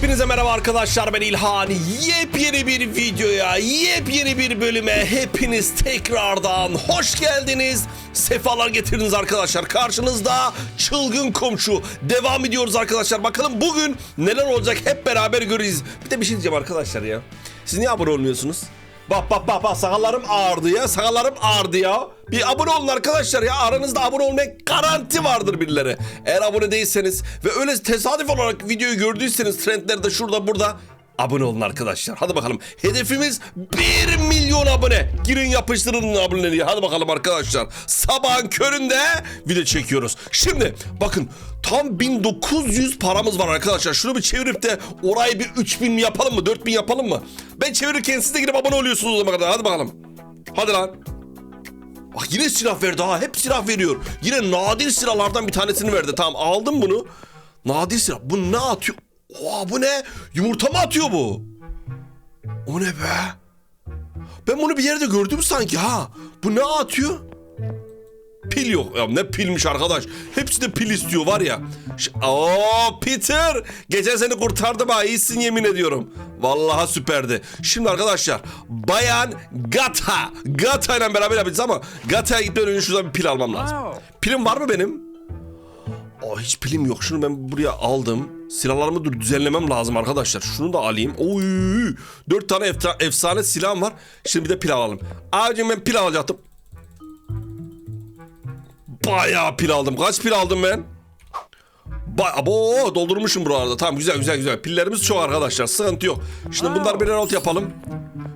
Hepinize merhaba arkadaşlar ben İlhan. Yepyeni bir videoya, yepyeni bir bölüme hepiniz tekrardan hoş geldiniz. Sefalar getirdiniz arkadaşlar. Karşınızda çılgın komşu. Devam ediyoruz arkadaşlar. Bakalım bugün neler olacak hep beraber göreceğiz. Bir de bir şey diyeceğim arkadaşlar ya. Siz niye abone olmuyorsunuz? Bak bak bak bak sakallarım ağrıdı ya sakallarım ağrıdı ya. Bir abone olun arkadaşlar ya aranızda abone olmaya garanti vardır birileri. Eğer abone değilseniz ve öyle tesadüf olarak videoyu gördüyseniz trendlerde şurada burada abone olun arkadaşlar. Hadi bakalım hedefimiz 1 milyon abone. Girin yapıştırın aboneliği hadi bakalım arkadaşlar. Sabahın köründe video çekiyoruz. Şimdi bakın tam 1900 paramız var arkadaşlar. Şunu bir çevirip de orayı bir 3000 mi yapalım mı 4000 yapalım mı? Ben çevirirken siz de girip abone oluyorsunuz o zaman kadar. Hadi bakalım. Hadi lan. Bak yine silah verdi ha. Hep silah veriyor. Yine nadir silahlardan bir tanesini verdi. Tamam aldım bunu. Nadir silah. Bu ne atıyor? Oha bu ne? Yumurta mı atıyor bu? O ne be? Ben bunu bir yerde gördüm sanki ha. Bu ne atıyor? Pil yok. Ya ne pilmiş arkadaş. Hepsi de pil istiyor var ya. Oo Peter. Geçen seni kurtardım ha. İyisin yemin ediyorum. Vallahi süperdi. Şimdi arkadaşlar Bayan Gata. Gata ile beraber yapacağız ama Gata'ya gitmeden önce şuradan bir pil almam lazım. Pilim var mı benim? Aa, hiç pilim yok. Şunu ben buraya aldım. Silahlarımı dur düzenlemem lazım arkadaşlar. Şunu da alayım. Oy! Dört tane efsane silahım var. Şimdi bir de pil alalım. Abicim ben pil alacaktım. Bayağı pil aldım. Kaç pil aldım ben? Ba Abo doldurmuşum buralarda. Tamam güzel güzel güzel. Pillerimiz çok arkadaşlar. Sıkıntı yok. Şimdi bunlar bir reload yapalım.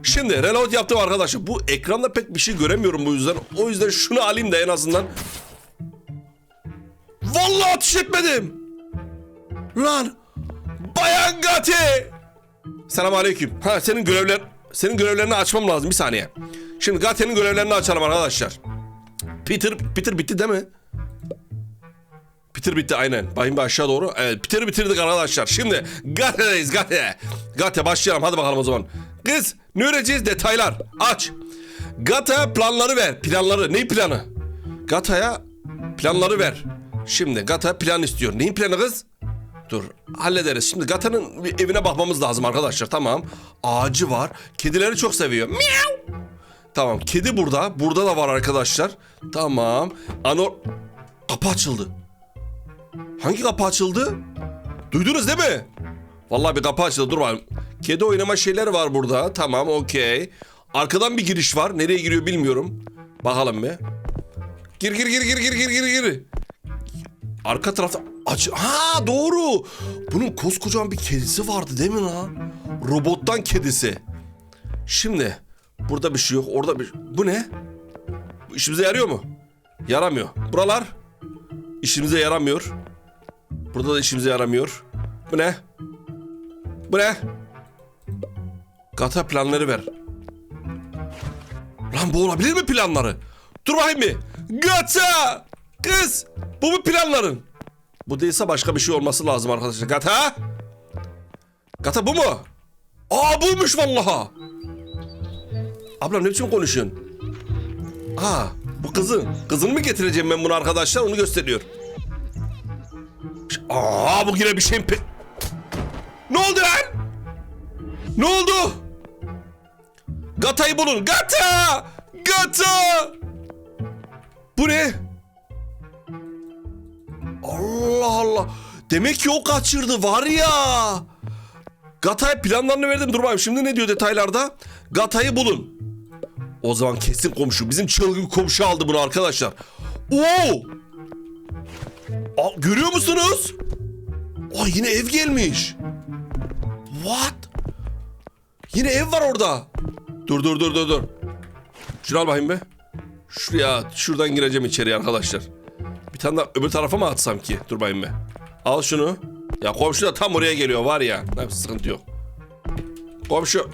Şimdi reload yaptım arkadaşlar. Bu ekranda pek bir şey göremiyorum bu yüzden. O yüzden şunu alayım da en azından. Vallahi ateş etmedim. Lan. Bayan Gati. Selam aleyküm. Ha senin görevler senin görevlerini açmam lazım bir saniye. Şimdi Gati'nin görevlerini açalım arkadaşlar. Peter Peter bitti değil mi? Peter bitti aynen. Bayım aşağı doğru. Evet Peter'ı bitirdik arkadaşlar. Şimdi Gate'deyiz Gate. Gate başlayalım hadi bakalım o zaman. Kız ne öğreneceğiz detaylar. Aç. Gata planları ver. Planları. Ne planı? Gata'ya planları ver. Şimdi Gata plan istiyor. Neyin planı kız? Dur hallederiz. Şimdi Gata'nın evine bakmamız lazım arkadaşlar. Tamam. Ağacı var. Kedileri çok seviyor. Miau. Tamam. Kedi burada. Burada da var arkadaşlar. Tamam. Anor... Kapı açıldı. Hangi kapı açıldı? Duydunuz değil mi? Vallahi bir kapı açıldı. Dur bakayım. Kedi oynama şeyler var burada. Tamam okey. Arkadan bir giriş var. Nereye giriyor bilmiyorum. Bakalım bir. Gir gir gir gir gir gir gir gir. Arka tarafta aç. Ha doğru. Bunun koskocaman bir kedisi vardı değil mi lan? Robottan kedisi. Şimdi burada bir şey yok. Orada bir Bu ne? Bu işimize yarıyor mu? Yaramıyor. Buralar işimize yaramıyor. Burada da işimize yaramıyor. Bu ne? Bu ne? Gata planları ver. Lan bu olabilir mi planları? Dur bakayım bir. Gata! Kız! Bu mu planların? Bu değilse başka bir şey olması lazım arkadaşlar. Gata! Gata bu mu? Aa buymuş vallaha. Abla ne biçim konuşuyorsun? Aa bu kızın. Kızını mı getireceğim ben bunu arkadaşlar onu gösteriyor. Aa bu yine bir şey pe... Ne oldu lan? Ne oldu? Gata'yı bulun. Gata! Gata! Bu ne? Allah Allah. Demek ki o kaçırdı var ya. Gata'ya planlarını verdim. Dur bakayım şimdi ne diyor detaylarda? Gata'yı bulun. O zaman kesin komşu. Bizim çılgın komşu aldı bunu arkadaşlar. Oo! Aa, görüyor musunuz? Aa, yine ev gelmiş. What? Yine ev var orada. Dur dur dur dur dur. Şunu al bakayım be. Şuraya şuradan gireceğim içeriye arkadaşlar. Bir tane daha öbür tarafa mı atsam ki? Dur bakayım be. Al şunu. Ya komşu da tam oraya geliyor var ya. Ne sıkıntı yok. Komşu.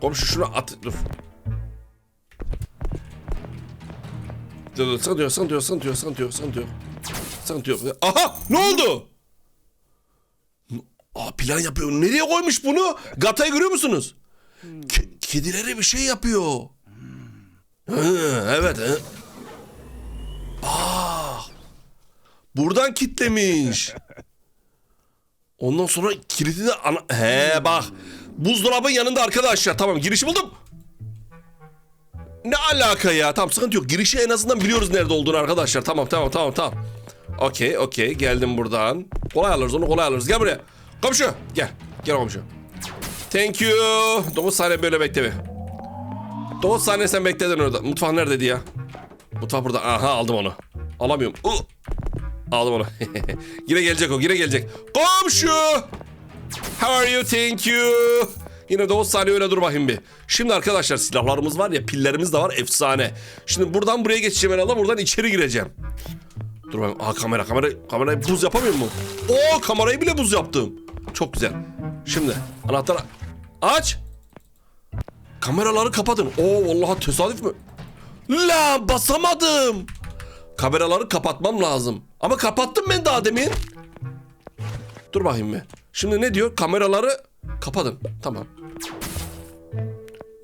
Komşu şunu at. Dur. Dur dur sıkıntı yok sıkıntı yok sıkıntı yok sıkıntı yok sıkıntı yok. Sıkıntı yok. Aha ne oldu? Aa plan yapıyor. Nereye koymuş bunu? Gatayı görüyor musunuz? Ke- kedilere bir şey yapıyor. Hı, evet. Hı. Aa, buradan kitlemiş. Ondan sonra kilidi de ana... He bak. Buzdolabın yanında arkadaşlar. Tamam girişi buldum. Ne alaka ya? Tamam sıkıntı yok. Girişi en azından biliyoruz nerede olduğunu arkadaşlar. Tamam tamam tamam tamam. Okey okey geldim buradan. Kolay alırız onu kolay alırız. Gel buraya. Komşu gel. Gel komşu. Thank you. 9 saniye böyle bekle bir. 9 saniye sen bekledin orada. Mutfak neredeydi ya? Mutfak burada. Aha aldım onu. Alamıyorum. Uh. Aldım onu. yine gelecek o yine gelecek. Komşu. How are you? Thank you. Yine 9 saniye öyle dur bakayım bir. Şimdi arkadaşlar silahlarımız var ya pillerimiz de var efsane. Şimdi buradan buraya geçeceğim herhalde buradan içeri gireceğim. Dur bakayım. Aa kamera kamera kamerayı buz yapamıyor mu? Oo kamerayı bile buz yaptım. Çok güzel. Şimdi anahtarı aç. Kameraları kapatın. Oo vallahi tesadüf mü? La basamadım. Kameraları kapatmam lazım. Ama kapattım ben daha demin. Dur bakayım bir. Şimdi ne diyor? Kameraları kapatın. Tamam.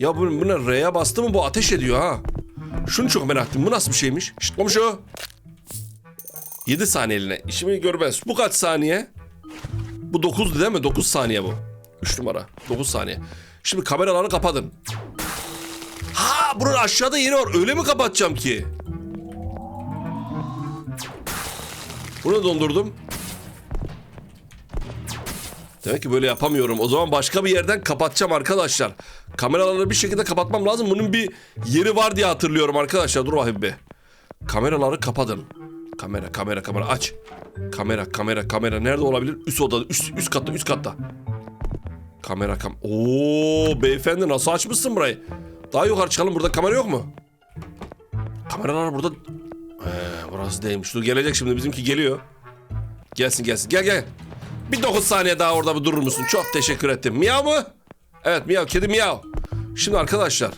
Ya bu, bu ne? R'ye bastı mı bu ateş ediyor ha. Şunu çok merak ettim. Bu nasıl bir şeymiş? Şşt komşu. 7 saniyeliğine. İşimi görmez. Bu kaç saniye? Bu 9'du değil mi? 9 saniye bu. 3 numara. 9 saniye. Şimdi kameraları kapatın. Ha bunun aşağıda yeri var. Öyle mi kapatacağım ki? Bunu dondurdum. Demek ki böyle yapamıyorum. O zaman başka bir yerden kapatacağım arkadaşlar. Kameraları bir şekilde kapatmam lazım. Bunun bir yeri var diye hatırlıyorum arkadaşlar. Dur bakayım bir. Kameraları kapatın. Kamera, kamera, kamera aç. Kamera, kamera, kamera. Nerede olabilir? Üst odada, üst, üst katta, üst katta. Kamera, kam... Oo beyefendi nasıl açmışsın burayı? Daha yukarı çıkalım. Burada kamera yok mu? Kameralar burada... He, burası değilmiş. Dur gelecek şimdi. Bizimki geliyor. Gelsin gelsin. Gel gel. Bir 9 saniye daha orada bir durur musun? Çok teşekkür ettim. Miyav mı? Evet miyav. Kedi miyav. Şimdi arkadaşlar.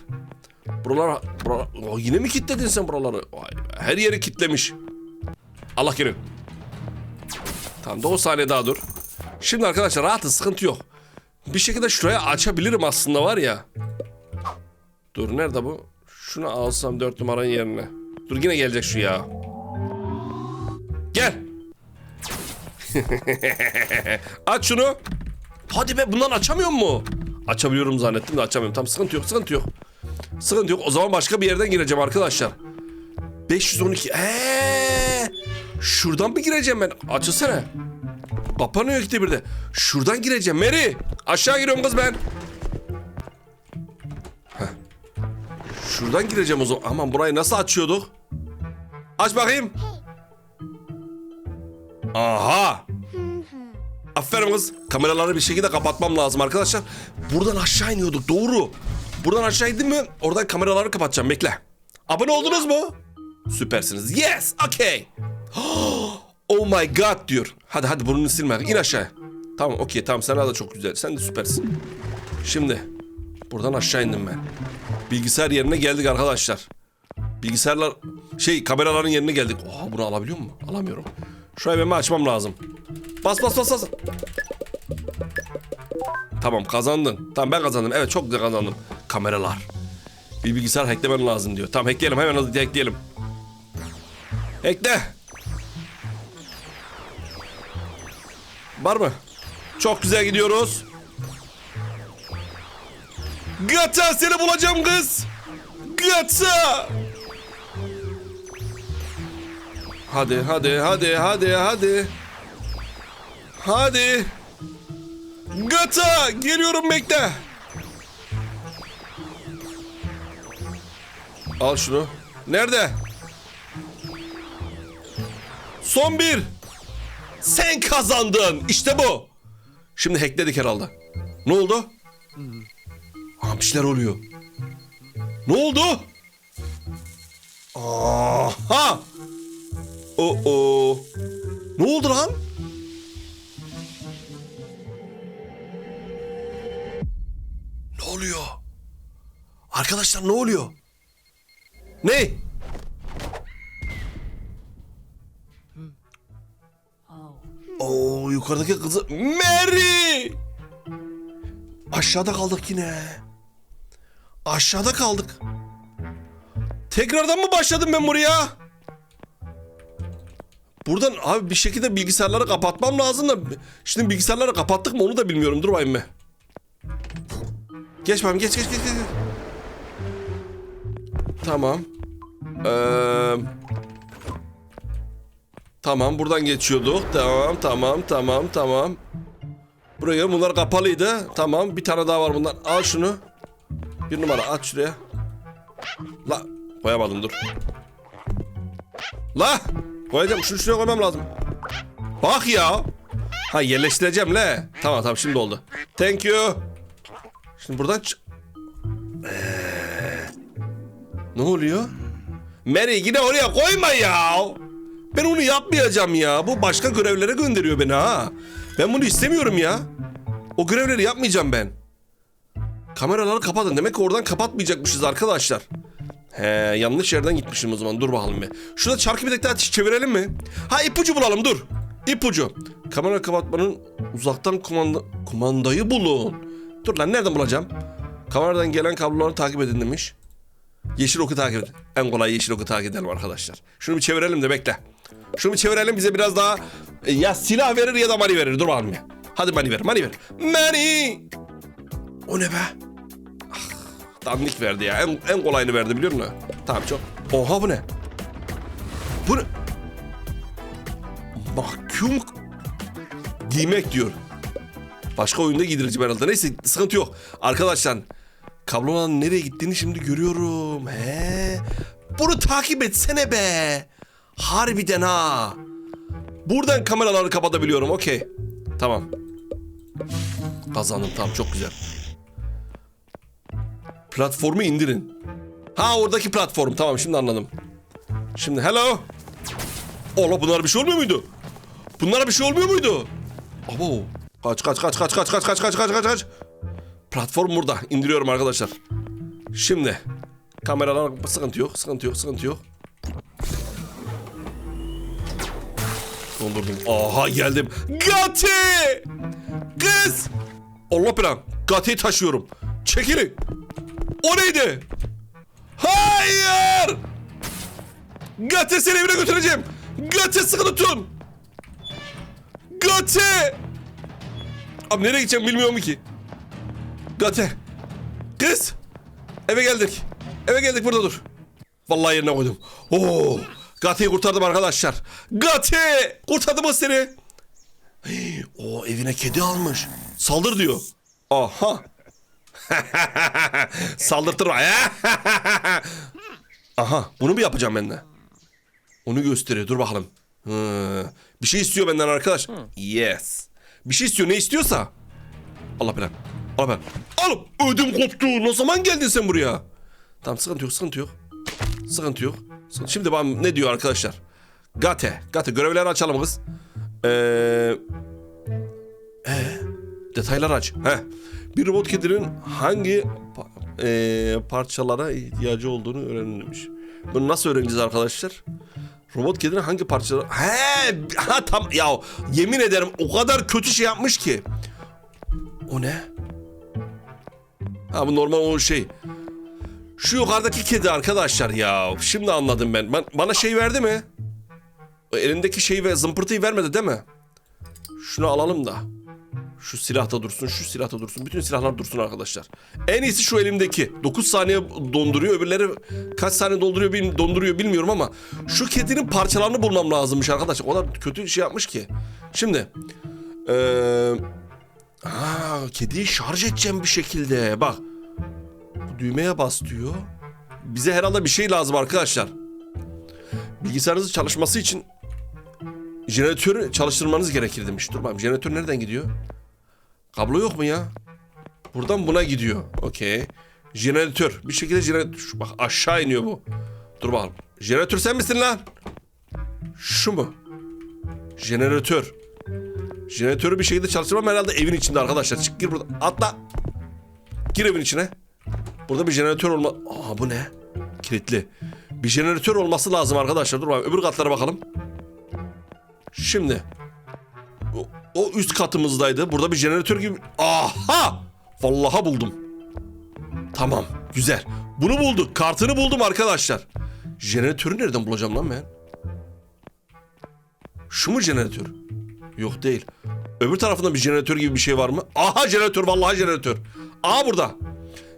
Buralar, buralar yine mi kilitledin sen buraları? Vay her yeri kilitlemiş. Allah kerim. Tamam 9 saniye daha dur. Şimdi arkadaşlar rahatız sıkıntı yok. Bir şekilde şuraya açabilirim aslında var ya. Dur nerede bu? Şunu alsam 4 numaranın yerine. Dur yine gelecek şu ya. Gel. Aç şunu. Hadi be bundan açamıyor mu? Açabiliyorum zannettim de açamıyorum. Tamam sıkıntı yok sıkıntı yok. Sıkıntı yok. O zaman başka bir yerden gireceğim arkadaşlar. 512. Eee! Şuradan mı gireceğim ben? Açılsana. Kapanıyor ikide birde. Şuradan gireceğim. Mary! Aşağı giriyorum kız ben. Heh. Şuradan gireceğim o zaman. Aman burayı nasıl açıyorduk? Aç bakayım. Aha! Aferin kız. Kameraları bir şekilde kapatmam lazım arkadaşlar. Buradan aşağı iniyorduk doğru. Buradan aşağı indim mi oradan kameraları kapatacağım bekle. Abone oldunuz mu? Süpersiniz. Yes, okay. Oh my god diyor. Hadi hadi burnunu silme. İn aşağı. Tamam okey tamam sen de çok güzel. Sen de süpersin. Şimdi buradan aşağı indim ben. Bilgisayar yerine geldik arkadaşlar. Bilgisayarlar şey kameraların yerine geldik. Oha bunu alabiliyor mu? Alamıyorum. Şurayı benim açmam lazım. Bas bas bas bas. Tamam kazandın. Tamam ben kazandım. Evet çok güzel kazandım. Kameralar. Bir bilgisayar hacklemen lazım diyor. Tamam hackleyelim hemen hızlı hackleyelim. Hackle. Var mı? Çok güzel gidiyoruz. Gata seni bulacağım kız. Gata. Hadi hadi hadi hadi hadi. Hadi. Gata geliyorum bekle. Al şunu. Nerede? Son bir. Sen kazandın. İşte bu. Şimdi hackledik herhalde. Ne oldu? Aa, bir şeyler oluyor. Ne oldu? Aha! -oh. Ne oldu lan? Ne oluyor? Arkadaşlar ne oluyor? Ne? Oo yukarıdaki kızı Mary! Aşağıda kaldık yine. Aşağıda kaldık. Tekrardan mı başladım ben buraya? Buradan abi bir şekilde bilgisayarları kapatmam lazım da. Şimdi bilgisayarları kapattık mı onu da bilmiyorum. Dur bakayım bir. Geç bakayım geç geç geç. geç. Tamam. Ee, tamam buradan geçiyorduk. Tamam tamam tamam tamam. Buraya bunlar kapalıydı. Tamam bir tane daha var bundan. Al şunu. Bir numara at şuraya. La koyamadım dur. La koyacağım şunu şuraya koymam lazım. Bak ya. Ha yerleştireceğim le. Tamam tamam şimdi oldu. Thank you. Şimdi buradan Ee, ne oluyor? Mary yine oraya koyma ya. Ben onu yapmayacağım ya. Bu başka görevlere gönderiyor beni ha. Ben bunu istemiyorum ya. O görevleri yapmayacağım ben. Kameraları kapatın. Demek ki oradan kapatmayacakmışız arkadaşlar. He yanlış yerden gitmişim o zaman. Dur bakalım bir. Şurada çarkı bir dakika çevirelim mi? Ha ipucu bulalım dur. İpucu. Kamera kapatmanın uzaktan kumanda... Kumandayı bulun. Dur lan nereden bulacağım? Kameradan gelen kabloları takip edin demiş. Yeşil oku takip edin. En kolay yeşil oku takip edelim arkadaşlar. Şunu bir çevirelim de bekle. Şunu bir çevirelim bize biraz daha... e, Ya silah verir ya da mani verir. Dur bakalım ya. Hadi mani ver, mani ver. Mani! O ne be? Dandik verdi ya. En, en kolayını verdi biliyor musun? Tamam çok. Oha bu ne? Bu ne? Mahkum giymek diyor. Başka oyunda giydireceğim herhalde. Neyse sıkıntı yok. Arkadaşlar kabloların nereye gittiğini şimdi görüyorum. He. Bunu takip etsene be. Harbiden ha. Buradan kameraları kapatabiliyorum. Okey. Tamam. Kazandım tamam çok güzel. Platformu indirin. Ha oradaki platform. Tamam şimdi anladım. Şimdi hello. Ola bunlar bir şey olmuyor muydu? Bunlara bir şey olmuyor muydu? Abo. Kaç kaç kaç kaç kaç kaç kaç kaç kaç kaç kaç. Platform burada. İndiriyorum arkadaşlar. Şimdi kameralar sıkıntı yok, sıkıntı yok, sıkıntı yok. Dondurdum. Aha geldim. Gati! Kız! Allah belanı. Gati'yi taşıyorum. Çekilin. O neydi? Hayır! Gati seni evine götüreceğim. Gati sıkı tutun. Gati! Abi nereye gideceğim bilmiyorum ki. Gati. Kız. Eve geldik. Eve geldik burada dur. Vallahi yerine koydum. Oo! Gati'yi kurtardım arkadaşlar. Gati! Kurtardım o seni. Hey, O evine kedi almış. Saldır diyor. Aha. Saldırtırma ya. Aha bunu mu yapacağım ben de? Onu gösteriyor dur bakalım. Hı. Bir şey istiyor benden arkadaş. Yes. Bir şey istiyor ne istiyorsa. Allah belanı. Allah belanı. Alıp ödüm koptu. Ne zaman geldin sen buraya? Tamam sıkıntı yok sıkıntı yok. Sıkıntı yok. Sıkıntı- Şimdi bana ne diyor arkadaşlar? Gate. Gate görevleri açalım kız. Eee... Ee, detaylar aç. Heh. Bir robot kedinin hangi eee, parçalara ihtiyacı olduğunu öğrenilmiş. Bunu nasıl öğreneceğiz arkadaşlar? Robot kedinin hangi parçalara... He, ha tam ya yemin ederim o kadar kötü şey yapmış ki. O ne? Ha bu normal o şey. Şu yukarıdaki kedi arkadaşlar ya. Şimdi anladım ben. ben bana şey verdi mi? O elindeki şeyi ve zımpırtıyı vermedi değil mi? Şunu alalım da. Şu silahta dursun, şu silahta dursun. Bütün silahlar dursun arkadaşlar. En iyisi şu elimdeki. 9 saniye donduruyor. Öbürleri kaç saniye dolduruyor, bil- donduruyor bilmiyorum ama şu kedinin parçalarını bulmam lazımmış arkadaşlar. O kadar kötü şey yapmış ki. Şimdi eee Aa, kediyi şarj edeceğim bir şekilde. Bak. Bu düğmeye bas diyor. Bize herhalde bir şey lazım arkadaşlar. Bilgisayarınızın çalışması için jeneratörü çalıştırmanız gerekir demiş. Dur bakayım jeneratör nereden gidiyor? Kablo yok mu ya? Buradan buna gidiyor. Okey. Jeneratör. Bir şekilde jeneratör. Bak aşağı iniyor bu. Dur bakalım. Jeneratör sen misin lan? Şu mu? Jeneratör. Jeneratörü bir şekilde çalıştırmam herhalde evin içinde arkadaşlar. Çık gir burada. Atla. Gir evin içine. Burada bir jeneratör olma... Aa bu ne? Kilitli. Bir jeneratör olması lazım arkadaşlar. Dur bakalım öbür katlara bakalım. Şimdi. O, üst katımızdaydı. Burada bir jeneratör gibi... Aha! Vallahi buldum. Tamam. Güzel. Bunu bulduk. Kartını buldum arkadaşlar. Jeneratörü nereden bulacağım lan ben? Şu mu jeneratör? Yok değil. Öbür tarafında bir jeneratör gibi bir şey var mı? Aha jeneratör vallahi jeneratör. Aha burada.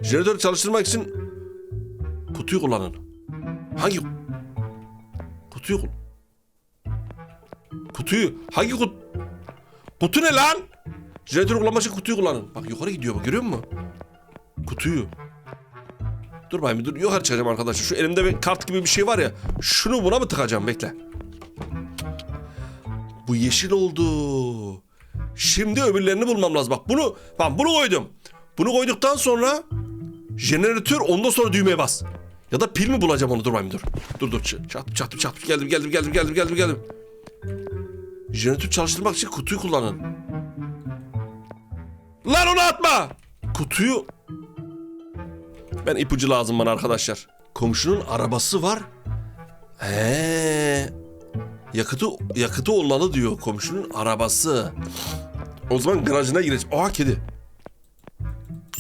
Jeneratörü çalıştırmak için kutuyu kullanın. Hangi kutuyu kul- Kutuyu hangi kut Kutu ne lan? Jeneratörü kullanmak için kutuyu kullanın. Bak yukarı gidiyor bak görüyor musun? Kutuyu. Dur bakayım dur yukarı çıkacağım arkadaşlar. Şu elimde bir kart gibi bir şey var ya. Şunu buna mı tıkacağım bekle. Bu yeşil oldu. Şimdi öbürlerini bulmam lazım. Bak bunu bak bunu koydum. Bunu koyduktan sonra jeneratör ondan sonra düğmeye bas. Ya da pil mi bulacağım onu dur bakayım dur. Dur dur çat çat, çat. geldim geldim geldim geldim geldim geldim. Jeneratör çalıştırmak için kutuyu kullanın. Lan onu atma. Kutuyu ben ipucu lazım bana arkadaşlar. Komşunun arabası var. He. Yakıtı yakıtı olmalı diyor komşunun arabası. O zaman garajına gireceğim. Aa kedi.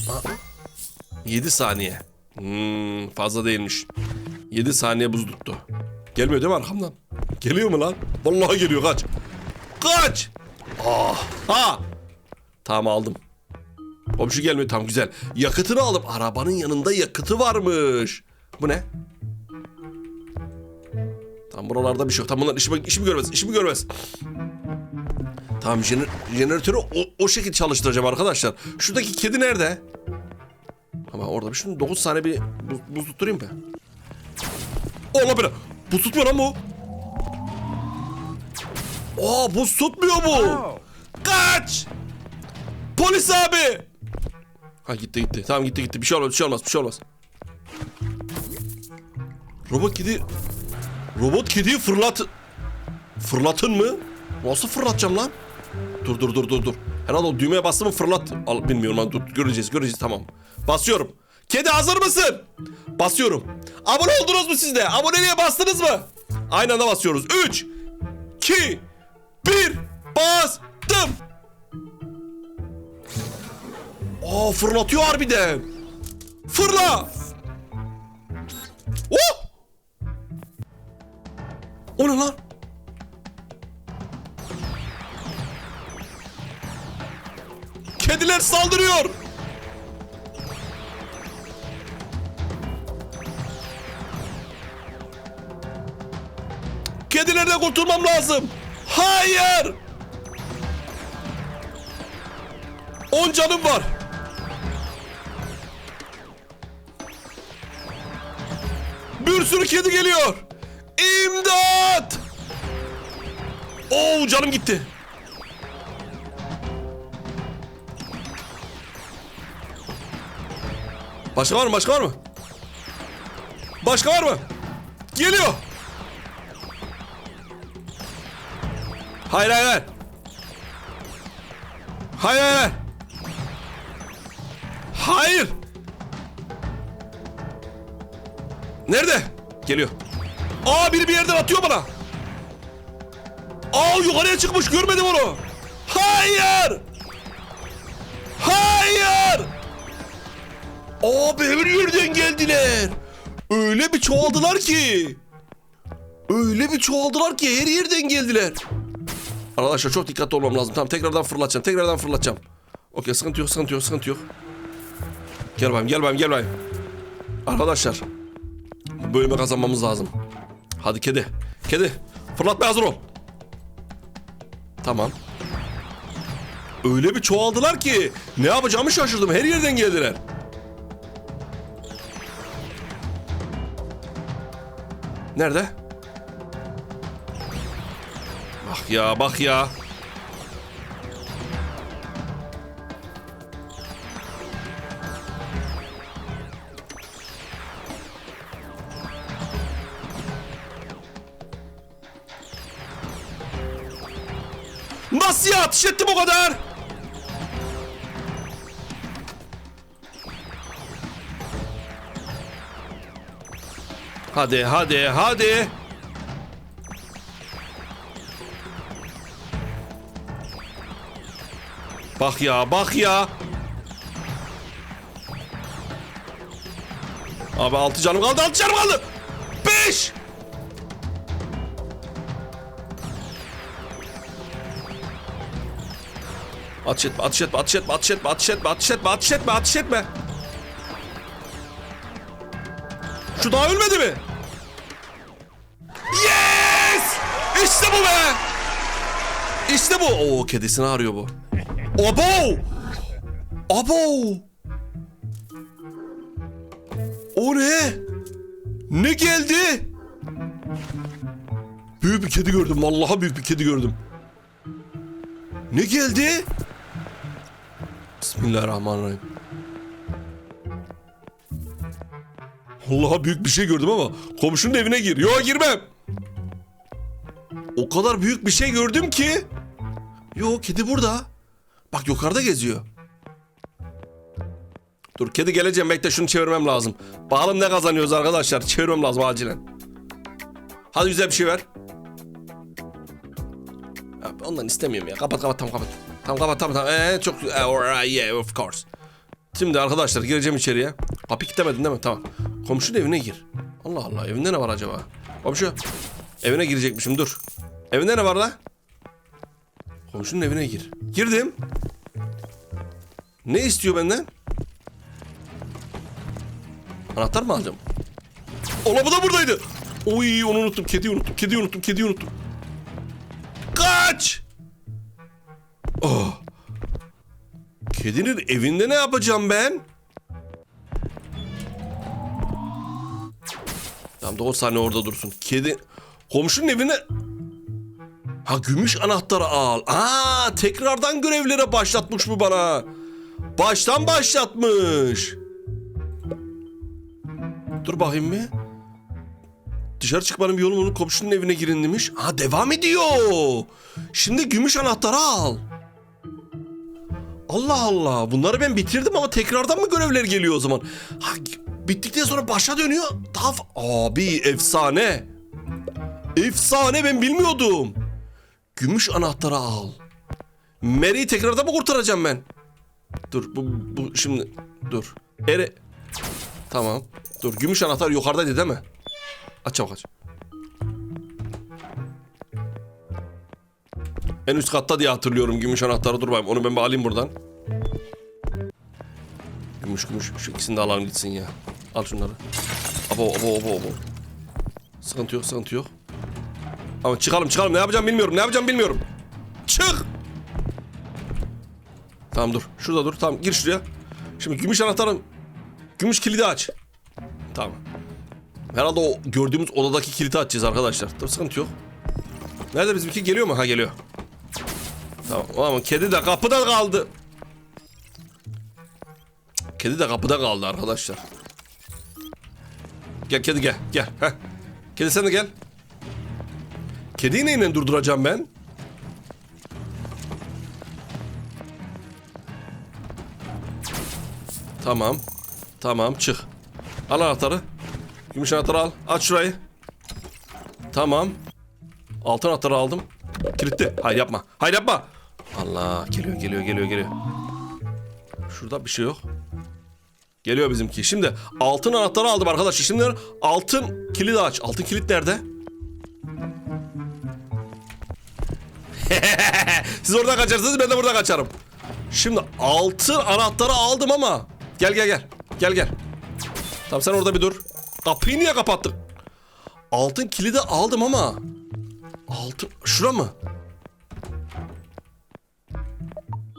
Aa, 7 saniye. Hmm, fazla değilmiş. 7 saniye buz tuttu. Gelmiyor değil mi arkamdan? Geliyor mu lan? Vallahi geliyor kaç. Kaç. Ah, ha. Tamam aldım. Komşu gelmiyor tam güzel. Yakıtını alıp arabanın yanında yakıtı varmış. Bu ne? Tam buralarda bir şey yok. Tam bunlar işimi, işimi görmez. işimi görmez. Tamam jener, jeneratörü o, o şekilde çalıştıracağım arkadaşlar. Şuradaki kedi nerede? Ama orada bir şunu 9 saniye bir buz, buz tutturayım be. Allah beni. Buz tutmuyor lan bu. Aa buz tutmuyor bu. Kaç. Polis abi. Ha gitti gitti. Tamam gitti gitti. Bir şey olmaz bir şey olmaz bir şey olmaz. Robot kedi Robot kediyi fırlat... Fırlatın mı? Nasıl fırlatacağım lan? Dur dur dur dur dur. Herhalde o düğmeye bastı mı fırlat. Al, bilmiyorum lan dur göreceğiz göreceğiz tamam. Basıyorum. Kedi hazır mısın? Basıyorum. Abone oldunuz mu siz de? Aboneliğe bastınız mı? Aynı anda basıyoruz. 3 2 1 Bastım. Aa fırlatıyor harbiden. Fırla. Oh! O ne lan? Kediler saldırıyor. Kedilerden kurtulmam lazım. Hayır. 10 canım var. Bir sürü kedi geliyor. İmdat! Oo canım gitti. Başka var mı? Başka var mı? Başka var mı? Geliyor. Hayır hayır hayır. Hayır hayır hayır. Hayır. Nerede? Geliyor. Aa biri bir yerden atıyor bana. Aa yukarıya çıkmış görmedim onu. Hayır. Hayır. Abi her yerden geldiler. Öyle bir çoğaldılar ki. Öyle bir çoğaldılar ki her yerden geldiler. Arkadaşlar çok dikkatli olmam lazım. Tamam tekrardan fırlatacağım. Tekrardan fırlatacağım. Okey sıkıntı yok sıkıntı yok sıkıntı yok. Gel bakayım gel bakayım gel bakayım. Arkadaşlar bölümü kazanmamız lazım. Hadi kedi. Kedi. Fırlatmaya hazır ol. Tamam. Öyle bir çoğaldılar ki ne yapacağımı şaşırdım. Her yerden geldiler. Nerede? Bak ya bak ya. Nasıl ya ateş ettim o kadar? Hadi hadi hadi. Bak ya bak ya. Abi altı canım kaldı altı canım kaldı. Beş. Ateş etme, ateş etme, ateş etme, ateş etme, ateş etme, ateş etme, ateş etme, ateş etme. Şu daha ölmedi mi? Yes! İşte bu be! İşte bu. Oo kedisini arıyor bu. Abo! Abo! O ne? Ne geldi? Büyük bir kedi gördüm. Vallahi büyük bir kedi gördüm. Ne geldi? Bismillahirrahmanirrahim. Allah'a büyük bir şey gördüm ama komşunun evine gir. Yok girmem. O kadar büyük bir şey gördüm ki. Yok kedi burada. Bak yukarıda geziyor. Dur kedi geleceğim bekle şunu çevirmem lazım. Bakalım ne kazanıyoruz arkadaşlar. Çevirmem lazım acilen. Hadi güzel bir şey ver. Ya, ondan istemiyorum ya. Kapat kapat tamam kapat. Tamam kapat tamam tamam. Ee, çok ee, yeah of course. Şimdi arkadaşlar gireceğim içeriye. Kapı kilitlemedin değil mi? Tamam. Komşunun evine gir. Allah Allah evinde ne var acaba? Komşu. Evine girecekmişim dur. Evinde ne var la? Komşunun evine gir. Girdim. Ne istiyor benden? Anahtar mı alacağım? Ola da buradaydı. Oy onu unuttum. Kediyi unuttum. Kediyi unuttum. Kediyi unuttum. Kaç! Oh. Kedinin evinde ne yapacağım ben? Tamam da o sahne orada dursun. Kedi... Komşunun evine... Ha gümüş anahtarı al. Aa tekrardan görevlere başlatmış bu bana. Baştan başlatmış. Dur bakayım bir. Dışarı çıkmanın bir yolu onun komşunun evine girin demiş. Ha devam ediyor. Şimdi gümüş anahtarı al. Allah Allah. Bunları ben bitirdim ama tekrardan mı görevler geliyor o zaman? Ha, bittikten sonra başa dönüyor. Daha Abi efsane. Efsane ben bilmiyordum. Gümüş anahtarı al. Mary'i tekrardan mı kurtaracağım ben? Dur bu, bu şimdi dur. Ere Tamam. Dur gümüş anahtar yukarıdaydı değil mi? Aç çabuk aç. En üst katta diye hatırlıyorum gümüş anahtarı. Dur onu ben bir alayım buradan. Gümüş gümüş. Şu ikisini de alalım gitsin ya. Al şunları. Abo abo abo abo. Sıkıntı yok sıkıntı yok. Ama çıkalım çıkalım ne yapacağım bilmiyorum ne yapacağım bilmiyorum. Çık. Tamam dur. Şurada dur. Tamam gir şuraya. Şimdi gümüş anahtarın gümüş kilidi aç. Tamam. Herhalde o gördüğümüz odadaki kilidi açacağız arkadaşlar. Dur sıkıntı yok. Nerede bizimki geliyor mu? Ha geliyor. Tamam ama kedi de kapıda kaldı. Kedi de kapıda kaldı arkadaşlar. Gel kedi gel gel. Heh. Kedi sen de gel. Kediyi neyle durduracağım ben? Tamam. Tamam çık. Al anahtarı. Gümüş anahtarı al. Aç şurayı. Tamam. Altın anahtarı aldım. Kilitli. Hayır yapma. Hayır yapma. Allah geliyor geliyor geliyor geliyor. Şurada bir şey yok. Geliyor bizimki. Şimdi altın anahtarı aldım arkadaşlar. Şimdi altın kilidi aç. Altın kilit nerede? Siz oradan kaçarsınız ben de buradan kaçarım. Şimdi altın anahtarı aldım ama. Gel gel gel. Gel gel. Tamam sen orada bir dur. Kapıyı niye kapattık? Altın kilidi aldım ama. Altın... Şura mı?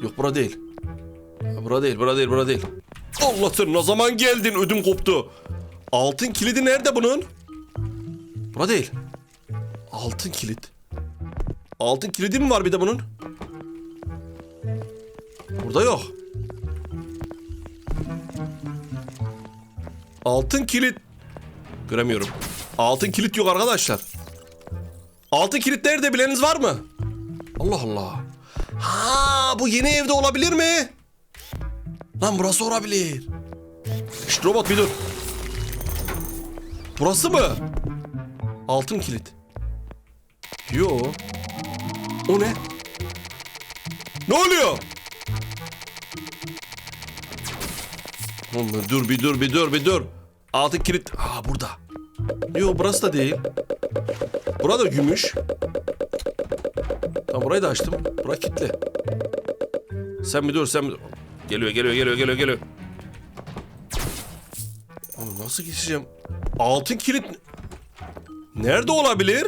Yok bura değil. Bura değil, bura değil, bura değil. Allah sen ne zaman geldin ödüm koptu. Altın kilidi nerede bunun? Bura değil. Altın kilit. Altın kilidi mi var bir de bunun? Burada yok. Altın kilit. Göremiyorum. Altın kilit yok arkadaşlar. Altın kilit nerede bileniniz var mı? Allah Allah. Ha bu yeni evde olabilir mi? Lan burası olabilir. Şşt robot bir dur. Burası mı? Altın kilit. Yo. O ne? Ne oluyor? Oğlum dur bir dur bir dur bir dur. Altın kilit. Aa burada. Yo burası da değil. Burada gümüş. Tamam burayı da açtım. Bura kilitli. Sen bir dur sen bir dur. Geliyor geliyor geliyor geliyor geliyor. Oğlum nasıl geçeceğim? Altın kilit... Nerede olabilir?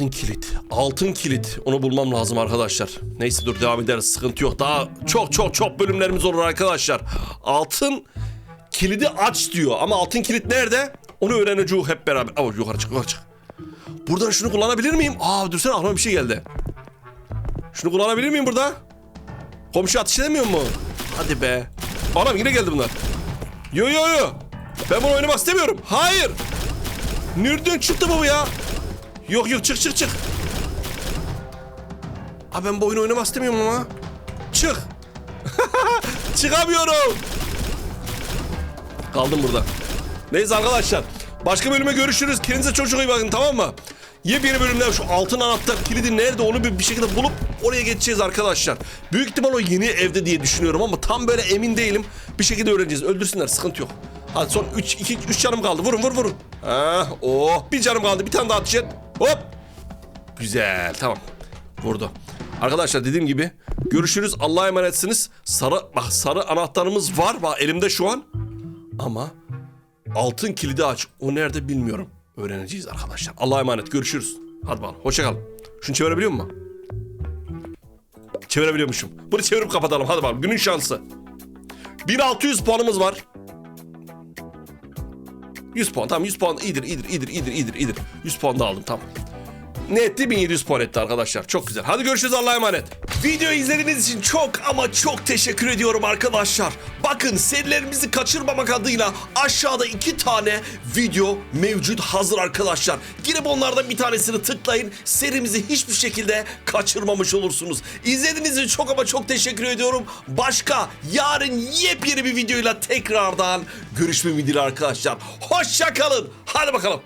Altın kilit. Altın kilit. Onu bulmam lazım arkadaşlar. Neyse dur devam ederiz. Sıkıntı yok. Daha çok çok çok bölümlerimiz olur arkadaşlar. Altın kilidi aç diyor. Ama altın kilit nerede? Onu öğreneceğiz hep beraber. Aa, yukarı çık yukarı çık. Buradan şunu kullanabilir miyim? Aa dursana aklıma bir şey geldi. Şunu kullanabilir miyim burada? Komşu ateş edemiyor mu? Hadi be. Anam yine geldi bunlar. Yo yo yo. Ben bunu oynamak istemiyorum. Hayır. Nereden çıktı bu ya? Yok yok çık çık çık. Abi ben bu oyunu oynamak istemiyorum ama. Çık. Çıkamıyorum. Kaldım burada. Neyse arkadaşlar. Başka bölüme görüşürüz. Kendinize çok çok iyi bakın tamam mı? Yepyeni bölümler şu altın anahtar kilidi nerede onu bir, bir şekilde bulup oraya geçeceğiz arkadaşlar. Büyük ihtimal o yeni evde diye düşünüyorum ama tam böyle emin değilim. Bir şekilde öğreneceğiz. Öldürsünler sıkıntı yok. Hadi son 3 2 3 canım kaldı. Vurun vur vurun. Ha, oh bir canım kaldı. Bir tane daha et. Hop. Güzel tamam. Vurdu. Arkadaşlar dediğim gibi görüşürüz. Allah'a emanetsiniz. Sarı bak sarı anahtarımız var. Bak elimde şu an. Ama altın kilidi aç. O nerede bilmiyorum. Öğreneceğiz arkadaşlar. Allah'a emanet. Görüşürüz. Hadi bakalım. Hoşça kalın. Şunu çevirebiliyor musun? Çevirebiliyormuşum. Bunu çevirip kapatalım. Hadi bakalım. Günün şansı. 1600 puanımız var. 100 puan. Tamam 100 puan. iyidir, iyidir, iyidir, iyidir, iyidir, iyidir. 100 puan da aldım. Tamam. Ne etti? 1700 puan etti arkadaşlar. Çok güzel. Hadi görüşürüz. Allah'a emanet. Videoyu izlediğiniz için çok ama çok teşekkür ediyorum arkadaşlar. Bakın serilerimizi kaçırmamak adıyla aşağıda iki tane video mevcut hazır arkadaşlar. Girip onlardan bir tanesini tıklayın. Serimizi hiçbir şekilde kaçırmamış olursunuz. İzlediğiniz için çok ama çok teşekkür ediyorum. Başka yarın yepyeni bir videoyla tekrardan görüşmek dileğiyle arkadaşlar. Hoşça kalın. Hadi bakalım.